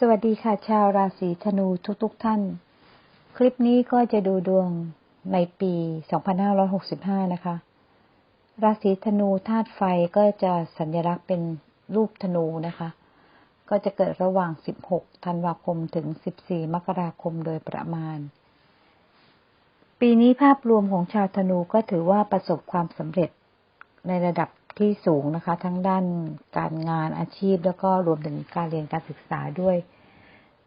สวัสดีค่ะชาวราศีธนูทุกๆทท่าน คลิปนี้ก็จะดูดวงในปี 2565 นะคะ ราศีธนูธาตุไฟก็จะสัญลักษณ์เป็นรูปธนูนะคะ ก็จะเกิดระหว่าง 16 ธันวาคมถึง 14 มกราคมโดยประมาณ ปีนี้ภาพรวมของชาวธนูก็ถือว่าประสบความสำเร็จในระดับ ที่สูงนะคะ ทั้งด้านการงานอาชีพ แล้วก็รวมถึงการเรียนการศึกษาด้วย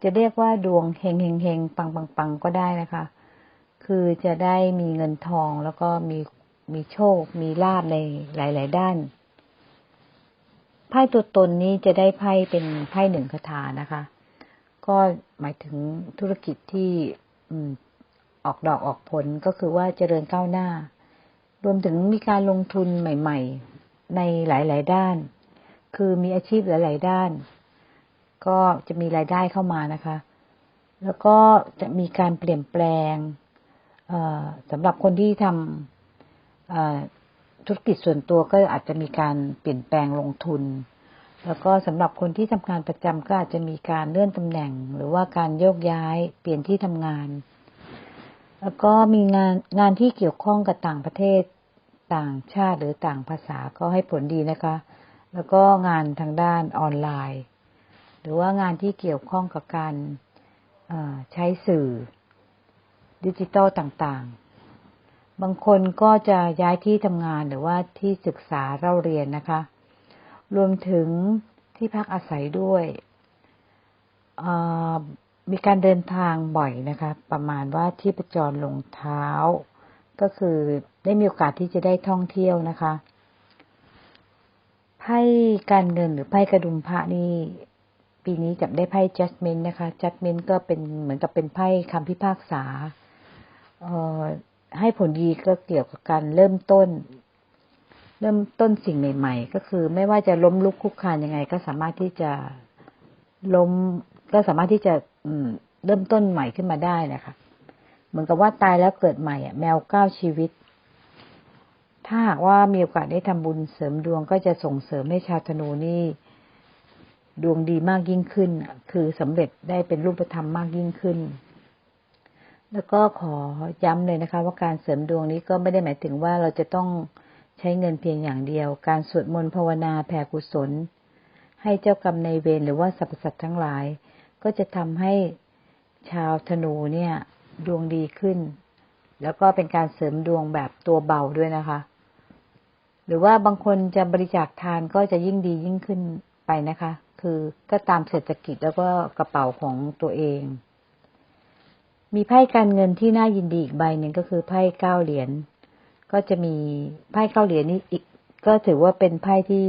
จะเรียกว่าดวงเฮงเฮงเฮงปังปังปังก็ได้นะคะ คือจะได้มีเงินทองแล้วก็มีมีโชค มีลาบในหลาย ๆ ด้านไพ่ตัวตนนี้จะได้ไพ่เป็นไพ่หนึ่งคาถานะคะ ก็หมายถึงธุรกิจที่ออกดอกออกผลก็คือว่าเจริญก้าวหน้า รวมถึงมีการลงทุนใหม่ๆ ในหลาย ๆ ด้าน คือมีอาชีพหลาย ๆ ด้าน ก็จะมีรายได้เข้ามานะคะ แล้วก็จะมีการเปลี่ยนแปลงสำหรับคนที่ทำธุรกิจส่วนตัวก็อาจจะมีการเปลี่ยนแปลงลงทุน แล้วก็สำหรับคนที่ทำงานประจำก็อาจจะมีการเลื่อนตำแหน่ง หรือว่าการโยกย้ายเปลี่ยนที่ทำงาน แล้วก็มีงานงานที่เกี่ยวข้องกับต่างประเทศ ต่างชาติหรือต่างภาษาก็ให้ผลดีนะคะ แล้วก็งานทางด้านออนไลน์ หรือว่างานที่เกี่ยวข้องกับการใช้สื่อดิจิตอลต่างๆ บางคนก็จะย้ายที่ทำงานหรือว่าที่ศึกษาเล่าเรียนนะคะ รวมถึงที่พักอาศัยด้วย มีการเดินทางบ่อยนะคะ ประมาณว่าที่ประจรลงเท้า ก็คือได้มีโอกาสที่จะได้ท่องเที่ยวนะคะไพ่การเงินหรือไพ่กระดุมพระนี่ปีนี้จับได้ไพ่ judgment นะคะ judgment ก็เป็นเหมือนกับเป็นไพ่คำพิพากษาให้ผลดีก็เกี่ยวกับการเริ่มต้น เริ่มต้นสิ่งใหม่ ๆ ก็คือไม่ว่าจะล้มลุกคุกคานยังไง ก็สามารถที่จะล้มก็สามารถที่จะเริ่มต้นใหม่ขึ้นมาได้นะคะ เหมือนกับว่าตายแล้วเกิดใหม่อะแมวเก้าชีวิต ถ้าหากว่ามีโอกาสได้ทำบุญเสริมดวงก็จะส่งเสริมให้ชาวธนูนี่ดวงดีมากยิ่งขึ้น คือสำเร็จได้เป็นรูปธรรมมากยิ่งขึ้น แล้วก็ขอย้ำเลยนะคะ ว่าการเสริมดวงนี้ก็ไม่ได้หมายถึงว่าเราจะต้องใช้เงินเพียงอย่างเดียว การสวดมนต์ภาวนาแผ่กุศล ให้เจ้ากรรมในเวรหรือว่าสรรพสัตว์ทั้งหลาย ก็จะทำให้ชาวธนูเนี่ย ดวงดีขึ้น แล้วก็เป็นการเสริมดวงแบบตัวเบาด้วยนะคะ หรือว่าบางคนจะบริจาคทานก็จะยิ่งดียิ่งขึ้นไปนะคะ คือก็ตามเศรษฐกิจแล้วก็กระเป๋าของตัวเอง มีไพ่การเงินที่น่ายินดีอีกใบหนึ่งก็คือไพ่เก้าเหรียญก็จะมีไพ่เก้าเหรียญนี้อีก ก็ถือว่าเป็นไพ่ที่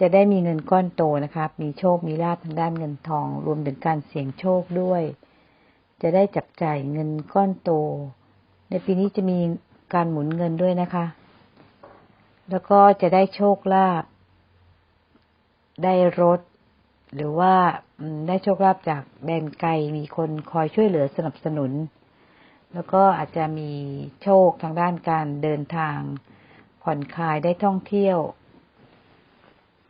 จะได้มีเงินก้อนโตนะครับ มีโชค มีลาภทางด้านเงินทอง รวมถึงการเสี่ยงโชคด้วย จะได้จับจ่ายเงินก้อนโต ในปีนี้จะมีการหมุนเงินด้วยนะคะ แล้วก็จะได้โชคลาภ ได้รถ หรือว่าได้โชคลาภจากแดนไกล มีคนคอยช่วยเหลือสนับสนุน แล้วก็อาจจะมีโชคทางด้านการเดินทาง ผ่อนคลายได้ท่องเที่ยว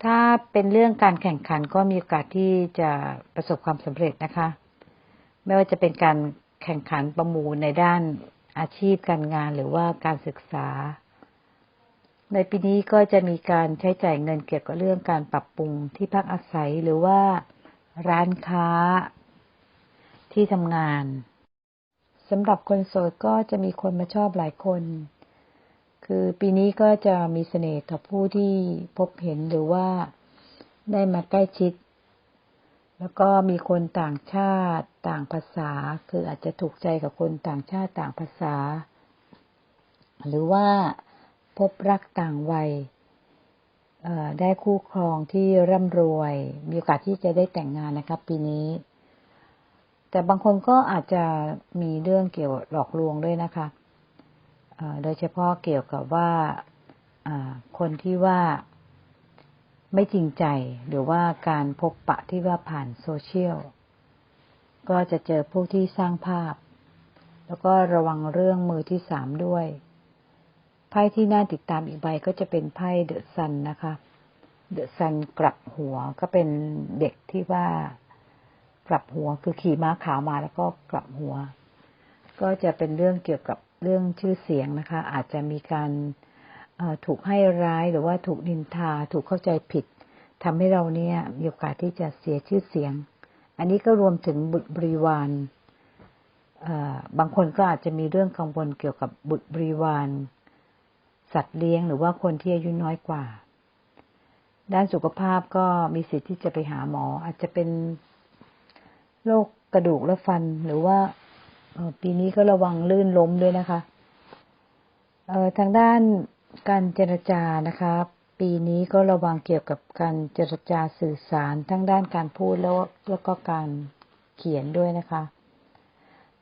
ถ้าเป็นเรื่องการแข่งขันก็มีโอกาสที่จะประสบความสำเร็จนะคะ ไม่ว่าจะเป็นการแข่งขันประมูลในด้านอาชีพการงานหรือว่าการศึกษา ในปีนี้ก็จะมีการใช้จ่ายเงินเกี่ยวกับเรื่องการปรับปรุงที่พักอาศัยหรือว่าร้านค้าที่ทำงานสำหรับคนโสดก็จะมีคนมาชอบหลายคน คือปีนี้ก็จะมีเสน่ห์ต่อผู้ที่พบเห็นหรือว่าได้มาใกล้ชิด แล้วก็มีคนต่างชาติต่างภาษา คืออาจจะถูกใจกับคนต่างชาติต่างภาษา หรือว่าพบรักต่างวัยได้คู่ครองที่ร่ำรวย มีโอกาสที่จะได้แต่งงานนะครับปีนี้ แต่บางคนก็อาจจะมีเรื่องเกี่ยวหลอกลวงด้วยนะคะโดยเฉพาะเกี่ยวกับว่าคนที่ว่า ไม่จริงใจหรือว่าการพบปะที่ว่าผ่านโซเชียล ก็จะเจอผู้ที่สร้างภาพ แล้วก็ระวังเรื่องมือที่สามด้วย ไพ่ที่น่าติดตามอีกใบก็จะเป็นไพ่เดอะซันนะคะ เดอะซันกลับหัวก็เป็นเด็กที่ว่ากลับหัวคือขี่ม้าขาวมาแล้วก็กลับหัว ก็จะเป็นเรื่องเกี่ยวกับเรื่องชื่อเสียงนะคะ อาจจะมีการเถูกให้ร้ายหรือว่าถูกนินทาถูกเข้าใจผิดทำให้เราเนี่ยมีโอกาสที่จะเสียชื่อเสียง อันนี้ก็รวมถึงบุตรบริวารบางคนก็อาจจะมีเรื่องกังวลเกี่ยวกับบุตรบริวารสัตว์เลี้ยงหรือว่าคนที่อายุน้อยกว่า ด้านสุขภาพก็มีสิทธิ์ที่จะไปหาหมอ อาจจะเป็นโรคกระดูกและฟัน หรือว่าปีนี้ก็ระวังลื่นล้มด้วยนะคะทางด้าน การเจรจานะคะปีนี้ก็ระวังเกี่ยวกับการเจรจาสื่อสารทั้งด้านการพูดแล้วแล้วก็การเขียนด้วยนะคะ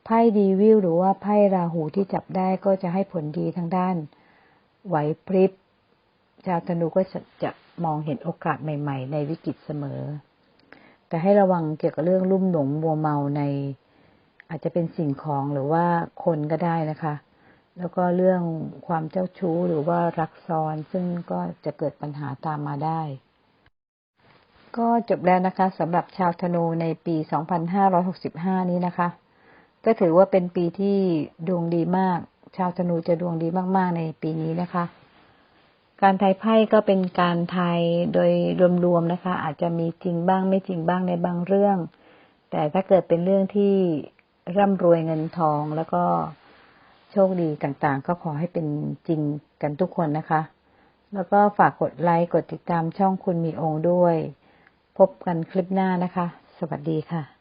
ไพ่ดีวิวหรือว่าไพ่ราหูที่จับได้ก็จะให้ผลดีทางด้าน ไหวพริบชาวธนูก็จะจะมองเห็นโอกาสใหม่ ๆ ในวิกฤตเสมอ แต่ให้ระวังเกี่ยวกับเรื่องลุ่มหลงมัวเมาใน อาจจะเป็นสิ่งของหรือว่าคนก็ได้นะคะ แล้วก็เรื่องความเจ้าชู้หรือว่ารักซ้อนซึ่งก็จะเกิดปัญหาตามมาได้ ก็จบแล้วนะคะสำหรับชาวธนูในปี 2565 นี้นะคะ ก็ถือว่าเป็นปีที่ดวงดีมาก ชาวธนูจะดวงดีมากๆ ในปีนี้นะคะ การทายไพ่ก็เป็นการทายโดยรวมๆนะคะ อาจจะมีจริงบ้างไม่จริงบ้างในบางเรื่อง แต่ถ้าเกิดเป็นเรื่องที่ร่ำรวยเงินทองแล้วก็ โชคดีต่างๆ ก็ขอให้เป็นจริงกันทุกคนนะคะ แล้วก็ฝากกดไลค์ กดติดตามช่องคุณมีองค์ด้วย พบกันคลิปหน้านะคะ สวัสดีค่ะ